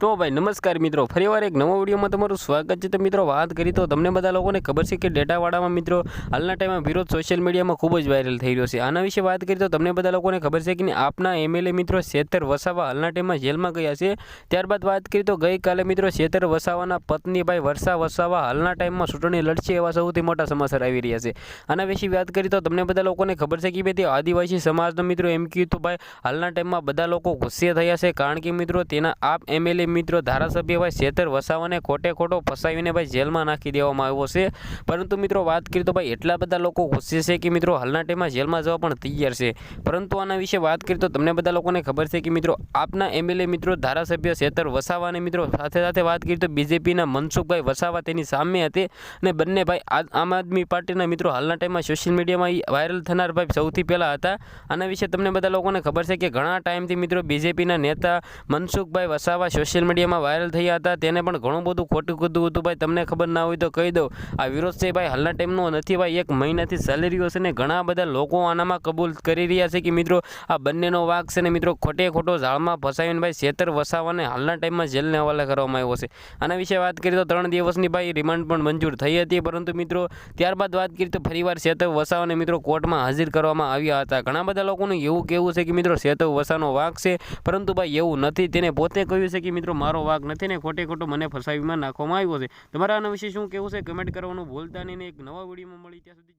તો ભાઈ નમસ્કાર મિત્રો, ફરીવાર એક નવો વિડીયોમાં તમારું સ્વાગત છે. તો મિત્રો, વાત કરી તો તમને બધા લોકોને ખબર છે કે ડેટાવાળામાં મિત્રો, હાલના ટાઈમમાં વિરોધ સોશિયલ મીડિયામાં ખૂબ જ વાયરલ થઈ રહ્યો છે. આના વિશે વાત કરી તો તમને બધા લોકોને ખબર છે કે આપના એમએલએ મિત્રો શેતર વસાવા હાલના ટાઈમમાં જેલમાં ગયા છે. ત્યારબાદ વાત કરી તો ગઈકાલે મિત્રો શેતર વસાવાના પત્ની ભાઈ વર્ષા વસાવા હાલના ટાઈમમાં ચૂંટણી લડશે એવા સૌથી મોટા સમાચાર આવી રહ્યા છે. આના વિશે વાત કરી તો તમને બધા લોકોને ખબર છે કે ભાઈ તે આદિવાસી સમાજના મિત્રો એમ કહ્યું તો ભાઈ હાલના ટાઈમમાં બધા લોકો ગુસ્સે થયા છે. કારણ કે મિત્રો, તેના આપ એમએલએ મિત્રો ધારાસભ્ય ભાઈ શેતર વસાવાને ખોટે ખોટો ફસાવીને ભાઈ જેલમાં નાખી દેવામાં આવ્યો છે. પરંતુ મિત્રો વાત કરીએ તો ભાઈ એટલા બધા લોકો ગુસ્સે છે કે મિત્રો હાલના ટાઈમમાં જેલમાં જવા પણ તૈયાર છે. પરંતુ આના વિશે વાત કરીએ તો તમને બધા લોકોને ખબર છે કે મિત્રો આપના એમએલએ મિત્રો ધારાસભ્ય શેતર વસાવાને મિત્રો સાથે સાથે વાત કરીએ તો બીજેપીના મનસુખભાઈ વસાવા તેની સામે હતી. અને બંને ભાઈ આમ આદમી પાર્ટીના મિત્રો હાલના ટાઈમમાં સોશિયલ મીડિયામાં વાયરલ થનાર ભાઈ સૌથી પહેલાં હતા. આના વિશે તમને બધા લોકોને ખબર છે કે ઘણા ટાઈમથી મિત્રો બીજેપીના નેતા મનસુખભાઈ વસાવા સોશિયલ મીડિયામાં વાયરલ થયા હતા. તેને પણ ઘણું બધું ખોટું કીધું હતું. ભાઈ, તમને ખબર ના હોય તો કહી દઉં. આ વિરોધ છે ભાઈ, હાલના ટાઈમનો નથી ભાઈ. એક મહિનાથી ચાલી રહ્યો છે ને ઘણા બધા લોકો આનામાં કબૂલ કરી રહ્યા છે કે મિત્રો, આ બંનેનો વાક છે ને મિત્રો, ખોટે ખોટો ઝાડમાં ફસાવીને ભાઈ શેતર વસાવાને હાલના ટાઈમમાં જેલને હવાલે કરવામાં આવ્યો છે. આના વિશે વાત કરીએ તો ત્રણ દિવસની ભાઈ રિમાન્ડ પણ મંજૂર થઈ હતી. પરંતુ મિત્રો, ત્યારબાદ વાત કરીએ તો ફરીવાર શેતવ વસાવાને મિત્રો કોર્ટમાં હાજર કરવામાં આવ્યા હતા. ઘણા બધા લોકોનું એવું કહેવું છે કે મિત્રો શેતવ વસાનો વાક છે. પરંતુ ભાઈ, એવું નથી. તેને પોતે કહ્યું છે કે મિત્રો મારો વાક નથી ને ખોટે ખોટો મને ફસાવીમાં નાખવામાં આવ્યો છે. તમારા આના વિશે શું કહેવું છે? કમેન્ટ કરવાનું ભૂલતા નહીં ને એક નવા વિડીયોમાં મળી ત્યાં સુધી